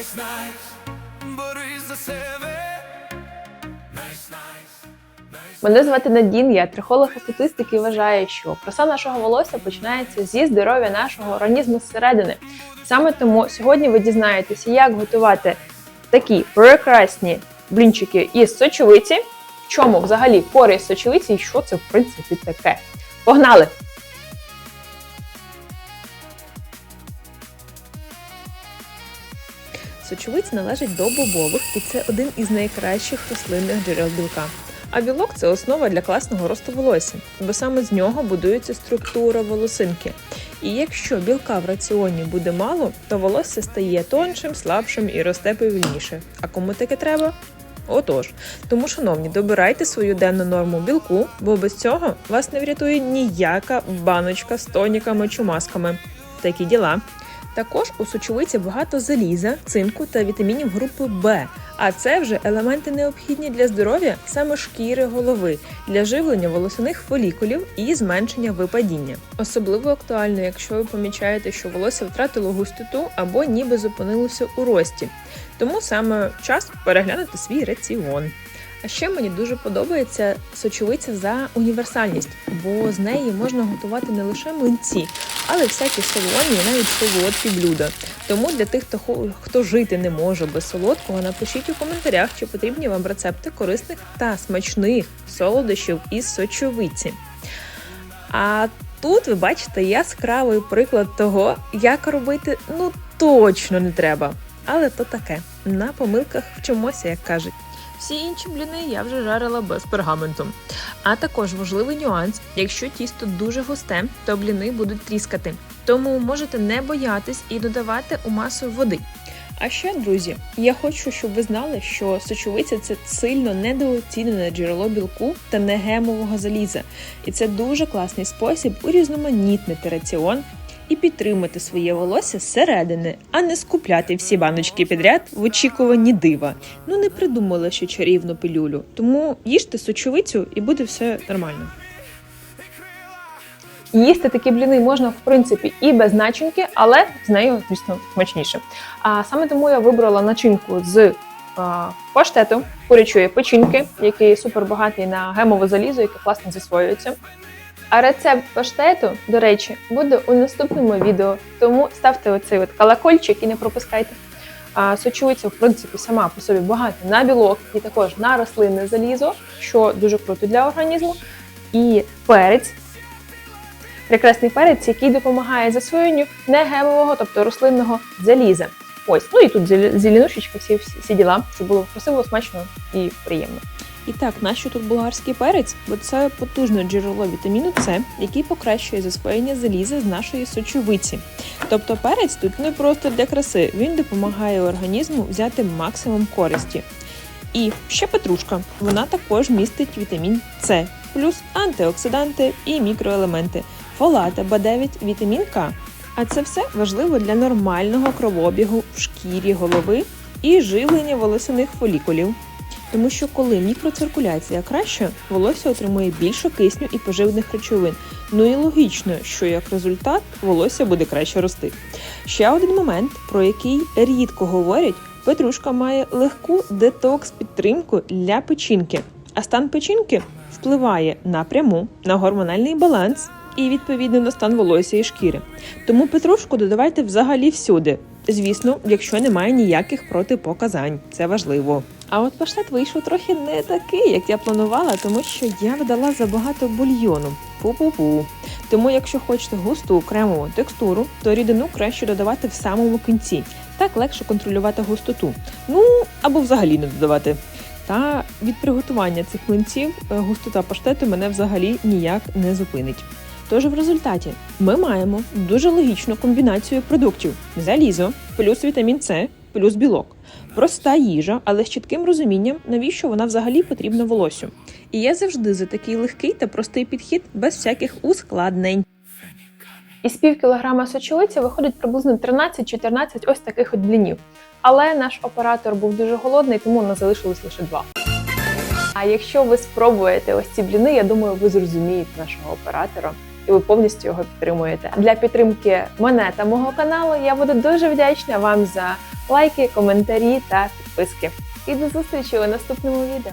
Nice, nice. Борись за себе. Мене звати Надін, я трихолог естетистик і вважаю, що краса нашого волосся починається зі здоров'я нашого організму зсередини. Саме тому сьогодні ви дізнаєтеся, як готувати такі прекрасні блінчики із сочовиці. В чому взагалі пори із сочовиці і що це в принципі таке? Погнали! Сочовиця належить до бобових, і це один із найкращих рослинних джерел білка. А білок це основа для класного росту волосся, бо саме з нього будується структура волосинки. І якщо білка в раціоні буде мало, то волосся стає тоншим, слабшим і росте повільніше. А кому таке треба? Отож, тому, шановні, добирайте свою денну норму білку, бо без цього вас не врятує ніяка баночка з тоніками чи масками. Такі діла. Також у сочовиці багато заліза, цинку та вітамінів групи Б. А це вже елементи необхідні для здоров'я саме шкіри голови, для живлення волосяних фолікулів і зменшення випадіння. Особливо актуально, якщо ви помічаєте, що волосся втратило густоту або ніби зупинилося у рості. Тому саме час переглянути свій раціон. А ще мені дуже подобається сочовиця за універсальність, бо з неї можна готувати не лише млинці, але всякі солоні навіть солодкі блюда. Тому для тих, хто, хто жити не може без солодкого, напишіть у коментарях, чи потрібні вам рецепти корисних та смачних солодощів із сочовиці. А тут ви бачите яскравий приклад того, як робити ну точно не треба. Але то таке. На помилках вчимося, як кажуть. Всі інші бліни я вже жарила без пергаменту. А також важливий нюанс: якщо тісто дуже густе, то бліни будуть тріскати. Тому можете не боятись і додавати у масу води. А ще, друзі, я хочу, щоб ви знали, що сочовиця це сильно недооцінене джерело білку та негемового заліза, і це дуже класний спосіб урізноманітнити раціон і підтримати своє волосся зсередини, а не скупляти всі баночки підряд в очікуванні дива. Ну не придумали ще чарівну пилюлю, тому їжте сочовицю і буде все нормально. Їсти такі бліни можна в принципі і без начинки, але з нею, звісно, смачніше. А саме тому я вибрала начинку з а, паштету курячої печінки, який супер багатий на гемове залізо, яке класно засвоюється. А рецепт паштету, до речі, буде у наступному відео. Тому ставте оцей от колокольчик і не пропускайте. А сочовиця, в принципі, сама по собі багата на білок і також на рослинне залізо, що дуже круто для організму. І перець, прекрасний перець, який допомагає засвоєнню негемового, тобто рослинного заліза. Ось, ну і тут всі, всі, всі діла, щоб було красиво, смачно і приємно. І так, нащо тут болгарський перець? Бо це потужне джерело вітаміну С, який покращує засвоєння заліза з нашої сочовиці. Тобто перець тут не просто для краси, він допомагає організму взяти максимум користі. І ще петрушка. Вона також містить вітамін С, плюс антиоксиданти і мікроелементи, фолати, Б9, вітамін К. А це все важливо для нормального кровообігу в шкірі голови і живлення волосяних фолікулів. Тому що коли мікроциркуляція краща, волосся отримує більше кисню і поживних речовин. Ну і логічно, що як результат волосся буде краще рости. Ще один момент, про який рідко говорять, петрушка має легку детокс-підтримку для печінки. А стан печінки впливає напряму на гормональний баланс і відповідно на стан волосся і шкіри. Тому петрушку додавайте взагалі всюди. Звісно, якщо немає ніяких протипоказань, це важливо. А от паштет вийшов трохи не такий, як я планувала, тому що я додала забагато бульйону. Пу-пу-пу. Тому, якщо хочете густу кремову текстуру, то рідину краще додавати в самому кінці. Так легше контролювати густоту. Ну або взагалі не додавати. Та від приготування цих млинців е, густота паштету мене взагалі ніяк не зупинить. Тож в результаті ми маємо дуже логічну комбінацію продуктів: залізо, плюс вітамін С, плюс білок. Проста їжа, але з чітким розумінням, навіщо вона взагалі потрібна волосю. І я завжди за такий легкий та простий підхід без всяких ускладнень. Із пів кілограма сочовиці виходить приблизно 13-14 ось таких от блінів. Але наш оператор був дуже голодний, тому нас залишилось лише два. А якщо ви спробуєте ось ці бліни, я думаю, ви зрозумієте нашого оператора і ви повністю його підтримуєте. Для підтримки мене та мого каналу я буду дуже вдячна вам за лайки, коментарі та підписки. І до зустрічі у наступному відео.